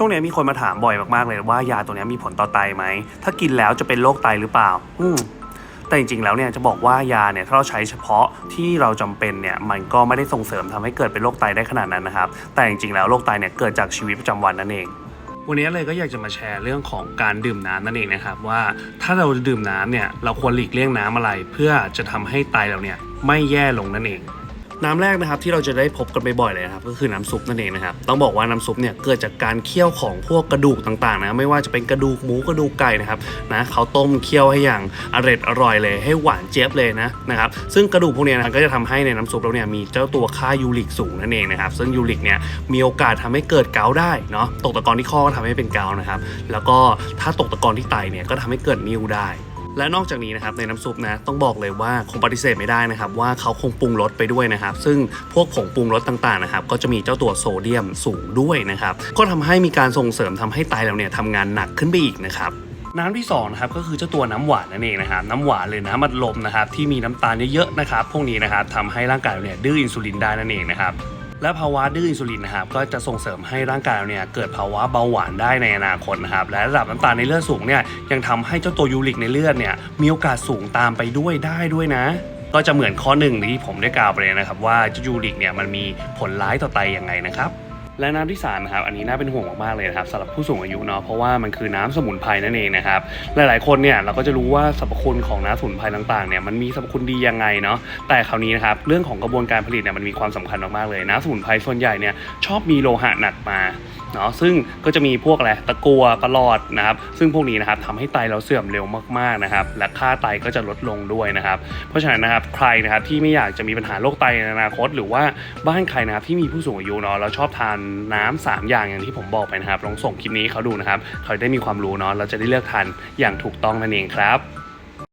ช่วงนี้มีคนมาถามบ่อยมากๆเลยว่ายาตัวนี้มีผลต่อไตไหม ถ้ากินแล้วจะเป็นโรคไตหรือเปล่า อืมแต่จริงๆ แล้วเนี่ยจะบอกว่ายาเนี่ยถ้าเราใช้เฉพาะที่เราจำเป็นเนี่ยมันก็ไม่ได้ส่งเสริมทำให้เกิดเป็นโรคไตได้ขนาดนั้นนะครับ แต่จริงๆ แล้วโรคไตเนี่ยเกิดจากชีวิตประจำวันนั่นเองวันนี้เลยก็อยากจะมาแชร์เรื่องของการดื่มน้ำนั่นเองนะครับว่าถ้าเราดื่มน้ำเนี่ยเราควรหลีกเลี่ยงน้ำอะไร เพื่อจะทำให้ไตเราเนี่ยไม่แย่ลงนั่นเอง น้ำแรกนะครับที่เราจะได้พบกันบ่อยๆเลยนะครับก็คือน้ำซุปนั่นเองนะครับต้องบอกว่าน้ำซุปเนี่ยเกิดจากการเคี่ยวของพวกกระดูกต่างๆนะไม่ว่าจะเป็นกระดูกหมูกระดูกไก่นะครับนะเขาต้มเคี่ยวให้อย่างอร่อยอร่อยเลย ให้หวานเจี๊ยบเลยนะนะครับซึ่งกระดูกพวกนี้นะก็จะทำให้ในน้ำซุปเราเนี่ยมีเจ้าตัวค่ายูริกสูงนั่นเองนะครับซึ่งยูริกเนี่ยมีโอกาสทำให้เกิดเกาได้เนาะตกตะกอนที่ข้อก็ทำให้เป็นเกานะครับแล้วก็ถ้าตกตะกอนที่ไตเนี่ยก็ทำให้เกิดนิ่วได้ และนอกจากนี้นะครับในน้ำซุปนะต้องบอกเลยว่าคงปฏิเสธไม่ได้นะครับว่าเขาคงปรุงรสไปด้วยนะครับ ซึ่งพวกผงปรุงรสต่างๆนะครับก็จะมีเจ้าตัวโซเดียมสูงด้วยนะครับก็ทำให้มีการส่งเสริมทำให้ไตเราเนี่ยทำงานหนักขึ้นไปอีกนะครับน้ำที่สองนะครับก็คือเจ้าตัวน้ำหวานนั่นเองนะครับน้ำหวานหรือน้ำมันลมนะครับที่มีน้ำตาลเยอะๆนะครับพวกนี้นะครับทำให้ร่างกายเราเนี่ยดื้ออินซูลินได้นั่นเองนะครับ และภาวะดื้ออินซูลินนะครับก็จะส่งเสริมให้ร่างกายเราเนี่ยเกิดภาวะเบาหวานได้ในอนาคตนะครับและระดับน้ำตาลในเลือดสูงเนี่ยยังทำให้เจ้าตัวยูริกในเลือดเนี่ยมีโอกาสสูงตามไปด้วยได้ด้วยนะ ก็จะเหมือนข้อหนึ่งที่ผมได้กล่าวไปเลยนะครับว่าเจ้ายูริกเนี่ยมันมีผลร้ายต่อไตยังไงนะครับ และน้ำที่สามนะครับอันนี้น่าเป็นห่วงมากๆเลยนะครับสำหรับผู้สูงอายุเนาะเพราะว่ามันคือน้ำสมุนไพรนั่นเองนะครับหลายๆคนเนี่ยเราก็จะรู้ว่าสรรพคุณของน้ำสมุนไพรต่างๆเนี่ยมันมีสรรพคุณดียังไงเนาะแต่คราวนี้นะครับเรื่องของกระบวนการผลิตเนี่ยมันมีความสำคัญมากๆเลยน้ำสมุนไพรส่วนใหญ่เนี่ยชอบมีโลหะหนักมา เนาะซึ่งก็จะมีพวกอะไรตะกัวประหลอดนะครับ ซึ่งพวกนี้นะครับทำให้ไตเราเสื่อมเร็วมากๆนะครับ และค่าไตก็จะลดลงด้วยนะครับ เพราะฉะนั้นนะครับใครนะครับที่ไม่อยากจะมีปัญหาโรคไตในอนาคต หรือว่าบ้านใครนะครับที่มีผู้สูงอายุเนาะเราชอบทานน้ำสามอย่างอย่างที่ผมบอกไปนะครับลองส่งคลิปนี้เขาดูนะครับเขาได้มีความรู้เนาะเราจะได้เลือกทานอย่างถูกต้องนั่นเองครับ